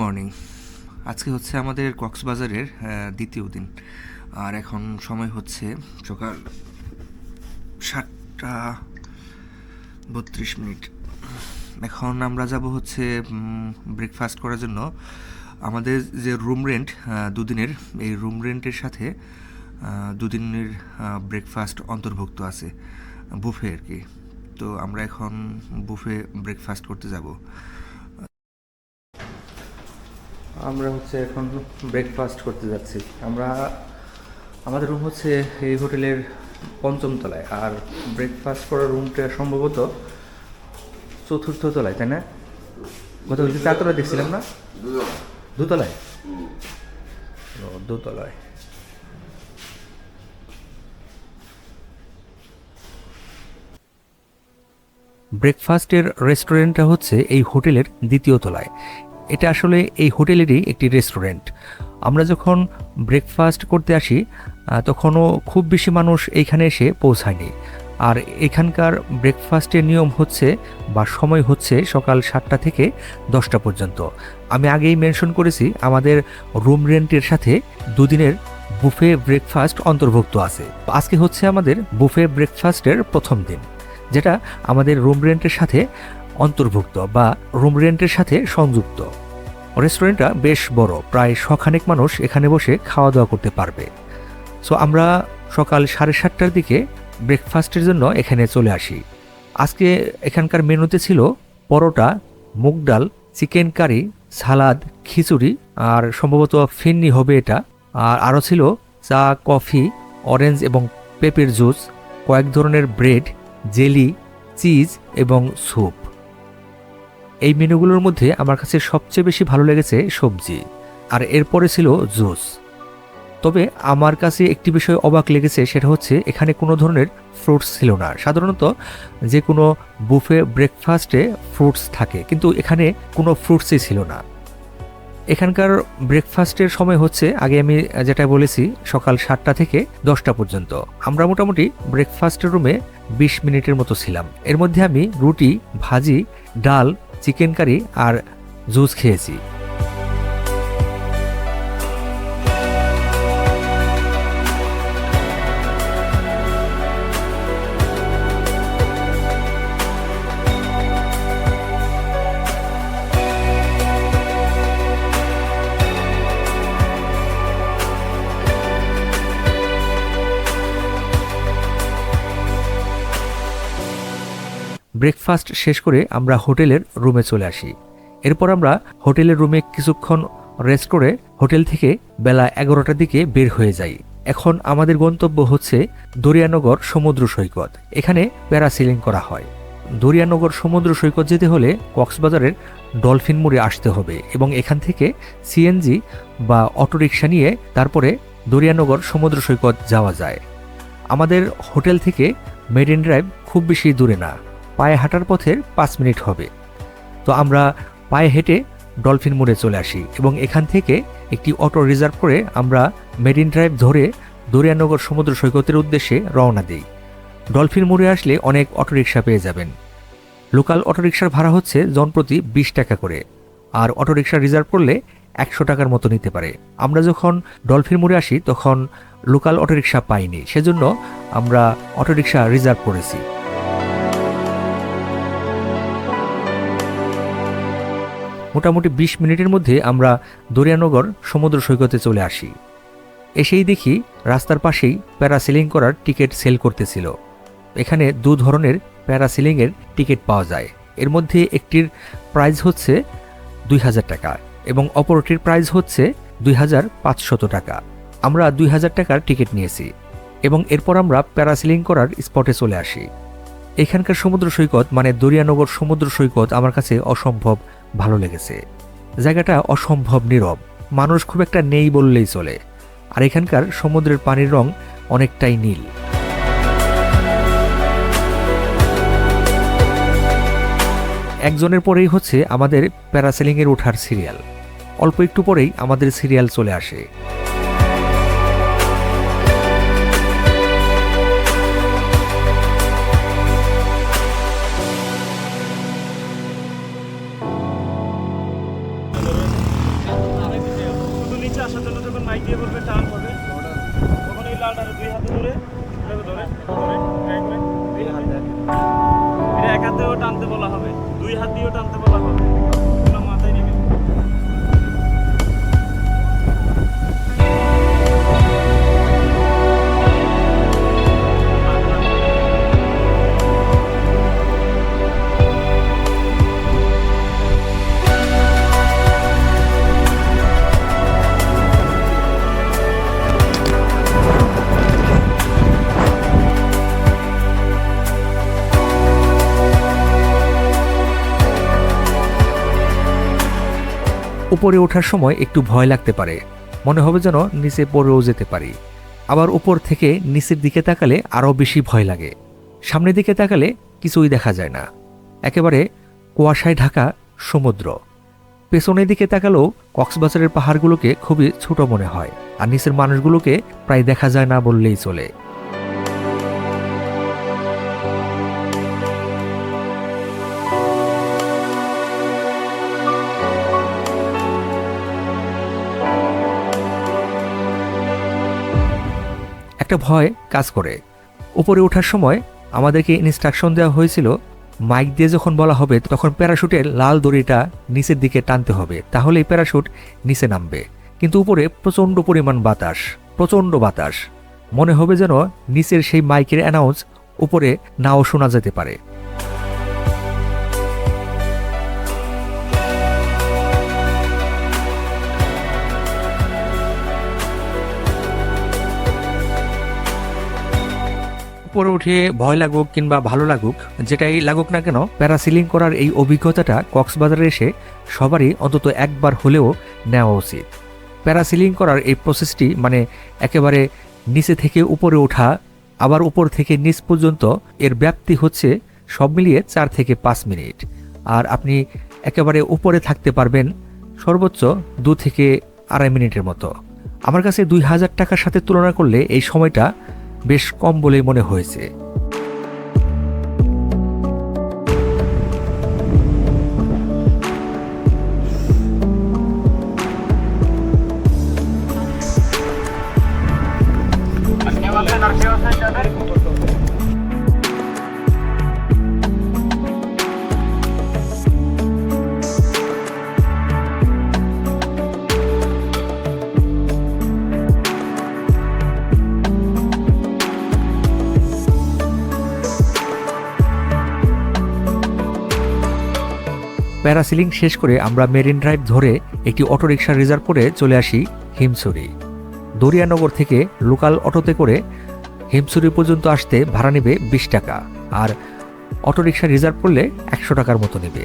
Morning আজকে হচ্ছে আমাদের কক্সবাজারের দ্বিতীয় দিন। আর এখন সময় হচ্ছে সকাল সাতটা বত্রিশ মিনিট। এখন আমরা যাব হচ্ছে ব্রেকফাস্ট করার জন্য। আমাদের যে রুম রেন্ট দুদিনের, এই রুম রেন্টের সাথে দুদিনের ব্রেকফাস্ট অন্তর্ভুক্ত আছে বুফে আর কি। তো আমরা এখন বুফে ব্রেকফাস্ট করতে যাব। আমরা হচ্ছে এখন ব্রেকফাস্ট করতে যাচ্ছি। আমরা, আমাদের রুম হচ্ছে এই হোটেলের পঞ্চম তলায়, আর ব্রেকফাস্ট করার রুমটা সম্ভবত চতুর্থ তলায়, তাই না? গত চারতলায় দেখছিলাম না? দোতলায়? দোতলায়। ব্রেকফাস্টের রেস্টুরেন্টটা হচ্ছে এই হোটেলের দ্বিতীয় তলায়। এটা আসলে এই হোটেলেরই একটি রেস্টুরেন্ট আমরা যখন ব্রেকফাস্ট করতে আসি তখনও খুব বেশি মানুষ এইখানে এসে পৌঁছায়নি। আর এখানকার ব্রেকফাস্টের নিয়ম হচ্ছে বা সময় হচ্ছে সকাল সাতটা থেকে দশটা পর্যন্ত। আমি আগেই মেনশন করেছি, আমাদের রুম রেন্টের সাথে দুদিনের বুফে ব্রেকফাস্ট অন্তর্ভুক্ত আছে। আজকে হচ্ছে আমাদের বুফে ব্রেকফাস্টের প্রথম দিন, যেটা আমাদের রুম রেন্টের সাথে অন্তর্ভুক্ত বা রুম রেন্টের সাথে সংযুক্ত। রেস্টুরেন্টটা বেশ বড়, প্রায় শখানেক মানুষ এখানে বসে খাওয়া দাওয়া করতে পারবে। সো আমরা সকাল সাড়ে সাতটার দিকে ব্রেকফাস্টের জন্য এখানে চলে আসি। আজকে এখানকার মেনুতে ছিল পরোটা, মুগ ডাল, চিকেন কারি, সালাদ, খিচুড়ি আর সম্ভবত ফিন্নি হবে এটা। আর আরও ছিল চা, কফি অরেঞ্জ এবং পেঁপের জুস কয়েক ধরনের ব্রেড জেলি চিজ এবং স্যুপ এই মেনুগুলোর মধ্যে আমার কাছে সবচেয়ে বেশি ভালো লেগেছে সবজি, আর এরপরে ছিল জুস। তবে আমার কাছে একটি বিষয় অবাক লেগেছে, সেটা হচ্ছে এখানে কোনো ধরনের ফ্রুটস ছিল না। সাধারণত যে কোনো বুফে ব্রেকফাস্টে ফ্রুটস থাকে, কিন্তু এখানে কোনো ফ্রুটসই ছিল না। এখানকার ব্রেকফাস্টের সময় হচ্ছে, আগে আমি যেটা বলেছি, সকাল সাতটা থেকে দশটা পর্যন্ত। আমরা মোটামুটি ব্রেকফাস্টের রুমে বিশ মিনিটের মতো ছিলাম। এর মধ্যে আমি রুটি, ভাজি, ডাল চিকেন কারি আর জুস খেয়েছি। ব্রেকফাস্ট শেষ করে আমরা হোটেলের রুমে চলে আসি। এরপর আমরা হোটেলের রুমে কিছুক্ষণ রেস্ট করে হোটেল থেকে বেলা এগারোটার দিকে বের হয়ে যাই। এখন আমাদের গন্তব্য হচ্ছে দরিয়ানগর সমুদ্র সৈকত। এখানে প্যারাসিলিং করা হয়। দরিয়ানগর সমুদ্র সৈকত যেতে হলে কক্সবাজারের ডলফিন মোড়ে আসতে হবে এবং এখান থেকে সিএনজি বা অটোরিকশা নিয়ে তারপরে দরিয়ানগর সমুদ্র সৈকত যাওয়া যায়। আমাদের হোটেল থেকে মেরিন ড্রাইভ খুব বেশি দূরে না। পায়ে হাঁটার পথের পাঁচ মিনিট হবে। তো আমরা পায়ে হেঁটে ডলফিন মোড়ে চলে আসি এবং এখান থেকে একটি অটো রিজার্ভ করে আমরা মেরিন ড্রাইভ ধরে দরিয়ানগর সমুদ্র সৈকতের উদ্দেশ্যে রওনা দিই। ডলফিন মোড়ে আসলে অনেক অটোরিকশা পেয়ে যাবেন। লোকাল অটোরিকশার ভাড়া হচ্ছে জনপ্রতি বিশ টাকা করে, আর অটোরিকশা রিজার্ভ করলে একশো টাকার মতো নিতে পারে। আমরা যখন ডলফিন মোড়ে আসি তখন লোকাল অটোরিকশা পাইনি, সেজন্য আমরা অটোরিকশা রিজার্ভ করেছি। মোটামুটি বিশ মিনিটের মধ্যে আমরা দরিয়ানগর সমুদ্র সৈকতে চলে আসি। এসেই দেখি রাস্তার পাশেই প্যারাসিলিং করার টিকিট সেল করতেছিল। এখানে দু ধরনের প্যারাসিলিংয়ের টিকিট পাওয়া যায়। এর মধ্যে একটির প্রাইস হচ্ছে দুই হাজার টাকা এবং অপরটির প্রাইস হচ্ছে দুই হাজার পাঁচশত টাকা। আমরা দুই হাজার টাকার টিকিট নিয়েছি এবং এরপর আমরা প্যারাসিলিং করার স্পটে চলে আসি। এখানকার সমুদ্র সৈকত মানে দরিয়ানগর সমুদ্র সৈকত আমার কাছে অসম্ভব ভালো লেগেছে। জায়গাটা অসম্ভব নীরব। মানুষ খুব একটা নেই বললেই চলে। আর এখানকার সমুদ্রের পানির রং অনেকটাই নীল। একজনের পরেই হচ্ছে আমাদের প্যারাসেলিংয়ের ওঠার সিরিয়াল। অল্প একটু পরেই আমাদের সিরিয়াল চলে আসে। হাতেও টানতে বলা হবে দুই হাত দিয়েও টানতে বলা হবে। উপরে ওঠার সময় একটু ভয় লাগতে পারে। মনে হবে যেন নিচে পড়েও যেতে পারি। আবার উপর থেকে নিচের দিকে তাকালে আরও বেশি ভয় লাগে। সামনের দিকে তাকালে কিছুই দেখা যায় না। একেবারে কুয়াশায় ঢাকা সমুদ্র। পেছনের দিকে তাকালেও কক্সবাজারের পাহাড়গুলোকে খুবই ছোট মনে হয়, আর নিচের মানুষগুলোকে প্রায় দেখা যায় না বললেই চলে। একটা ভয় কাজ করে। উপরে ওঠার সময় আমাদেরকে ইনস্ট্রাকশন দেওয়া হয়েছিল মাইক দিয়ে যখন বলা হবে, তখন প্যারাশুটের লাল দড়িটা নিচের দিকে টানতে হবে, তাহলেই প্যারাশুট নিচে নামবে। কিন্তু উপরে প্রচণ্ড পরিমাণ বাতাস, প্রচণ্ড বাতাস। মনে হবে যেন নিচের সেই মাইকের অ্যানাউন্স উপরে নাও শোনা যেতে পারে। উপরে উঠে ভয় লাগুক কিংবা ভালো লাগুক, যেটাই লাগুক না কেন, প্যারাসিলিং করার এই অভিজ্ঞতাটা কক্সবাজারে এসে সবারই অন্তত একবার হলেও নেওয়া উচিত। প্যারাসিলিং করার এই প্রসেসটি মানে একেবারে নিচে থেকে উপরে ওঠা, আবার উপর থেকে নিচ পর্যন্ত এর ব্যাপ্তি হচ্ছে সব মিলিয়ে চার থেকে পাঁচ মিনিট। আর আপনি একেবারে উপরে থাকতে পারবেন সর্বোচ্চ দু থেকে আড়াই মিনিটের মতো। আমার কাছে দুই হাজার টাকার সাথে তুলনা করলে এই সময়টা বেশ কম বলেই মনে হয়েছে। প্যারাসিলিং শেষ করে আমরা মেরিন ড্রাইভ ধরে একটি অটোরিকশা রিজার্ভ করে চলে আসি হিমসুরি। দরিয়ানগর থেকে লোকাল অটোতে করে হিমসুরি পর্যন্ত আসতে ভাড়া নেবে বিশ টাকা, আর অটোরিকশা রিজার্ভ করলে একশো টাকার মতো নেবে।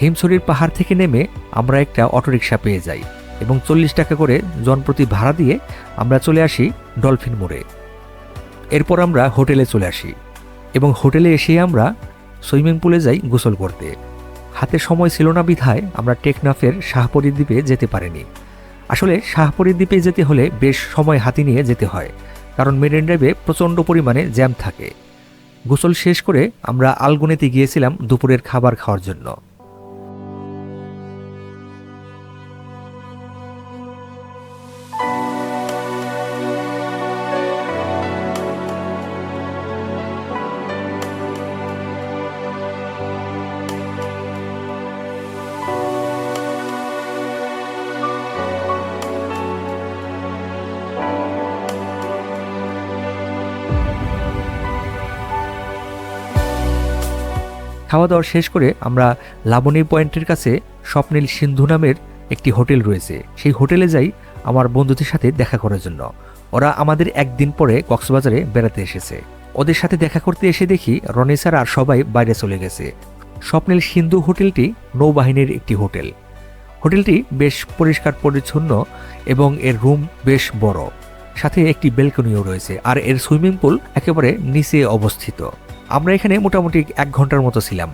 হিমছড়ির পাহাড় থেকে নেমে আমরা একটা অটোরিকশা পেয়ে যাই এবং চল্লিশ টাকা করে জনপ্রতি ভাড়া দিয়ে আমরা চলে আসি ডলফিন মোড়ে। এরপর আমরা হোটেলে চলে আসি এবং হোটেলে এসে আমরা সুইমিং পুলে যাই গোসল করতে। হাতে সময় ছিল না বিধায় আমরা টেকনাফের শাহপরি দ্বীপে যেতে পারিনি। আসলে শাহপরি দ্বীপে যেতে হলে বেশ সময় হাতে নিয়ে যেতে হয়, কারণ মেরিন ড্রাইভে প্রচণ্ড পরিমাণে জ্যাম থাকে। গোসল শেষ করে আমরা আলগুনেতে গিয়েছিলাম দুপুরের খাবার খাওয়ার জন্য। খাওয়া দাওয়া শেষ করে আমরা লাবণী পয়েন্টের কাছে স্বপ্নীল সিন্ধু নামের একটি হোটেল রয়েছে। সেই হোটেলে যাই আমার বন্ধুদের সাথে দেখা করার জন্য। ওরা আমাদের একদিন পরে কক্সবাজারে বেড়াতে এসেছে। ওদের সাথে দেখা করতে এসে দেখি রনেসার আর সবাই বাইরে চলে গেছে। স্বপ্নীল সিন্ধু হোটেলটি নৌবাহিনীর একটি হোটেল। হোটেলটি বেশ পরিষ্কার পরিচ্ছন্ন এবং এর রুম বেশ বড়। সাথে একটি বেলকনিও রয়েছে আর এর সুইমিং পুল একেবারে নিচে অবস্থিত। আমরা এখানে মোটামুটি এক ঘণ্টার মতো ছিলাম।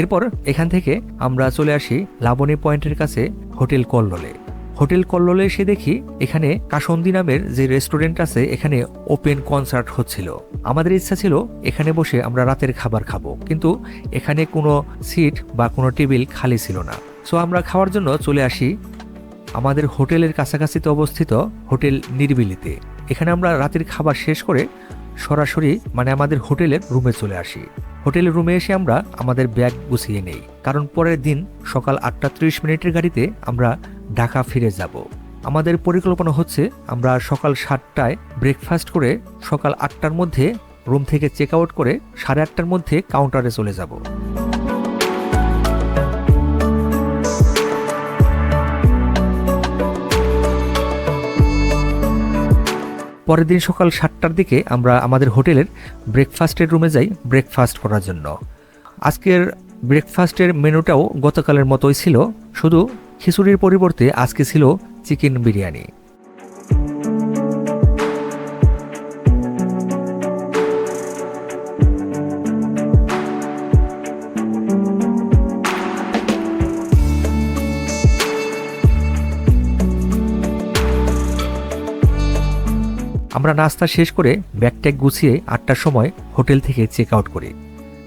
এরপর এখান থেকে আমরা চলে আসি লাবণী পয়েন্টের কাছে হোটেল কল্লোলে। হোটেল কল্লোলে এসে দেখি এখানে কাসন্দি নামের যে রেস্টুরেন্ট আছে, এখানে ওপেন কনসার্ট হচ্ছিল। আমাদের ইচ্ছা ছিল এখানে বসে আমরা রাতের খাবার খাব, কিন্তু এখানে কোনো সিট বা কোনো টেবিল খালি ছিল না। সো আমরা খাওয়ার জন্য চলে আসি আমাদের হোটেলের কাছাকাছিতে অবস্থিত হোটেল নির্বিলিতে। এখানে আমরা রাতের খাবার শেষ করে সরাসরি মানে আমাদের হোটেলের রুমে চলে আসি। হোটেলের রুমে এসে আমরা আমাদের ব্যাগ গুছিয়ে নেই, কারণ পরের দিন সকাল আটটা ত্রিশ মিনিটের গাড়িতে আমরা ঢাকা ফিরে যাব। আমাদের পরিকল্পনা হচ্ছে আমরা সকাল সাতটায় ব্রেকফাস্ট করে সকাল আটটার মধ্যে রুম থেকে চেক আউট করে সাড়ে আটটার মধ্যে কাউন্টারে চলে যাব। পরের দিন সকাল সাতটার দিকে আমরা আমাদের হোটেলের ব্রেকফাস্টের রুমে যাই ব্রেকফাস্ট করার জন্য। আজকের ব্রেকফাস্টের মেনুটাও গতকালের মতোই ছিল, শুধু খিচুড়ির পরিবর্তে আজকে ছিল চিকেন বিরিয়ানি। আমরা নাস্তা শেষ করে ব্যাগ ট্যাগ গুছিয়ে আটটার সময় হোটেল থেকে চেক আউট করি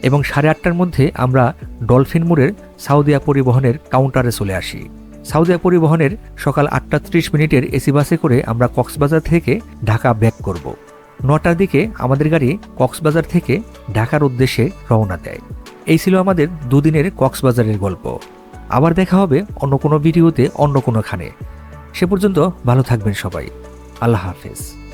এবং সাড়ে আটটার মধ্যে আমরা ডলফিন মোড়ের সাউদিয়া পরিবহনের কাউন্টারে চলে আসি। সাউদিয়া পরিবহনের সকাল আটটা ত্রিশ মিনিটের এসি বাসে করে আমরা কক্সবাজার থেকে ঢাকা ব্যাক করব। নটার দিকে আমাদের গাড়ি কক্সবাজার থেকে ঢাকার উদ্দেশ্যে রওনা দেয়। এই ছিল আমাদের দুদিনের কক্সবাজারের গল্প। আবার দেখা হবে অন্য কোনো ভিডিওতে অন্য কোনোখানে। সে পর্যন্ত ভালো থাকবেন সবাই। আল্লাহ হাফেজ।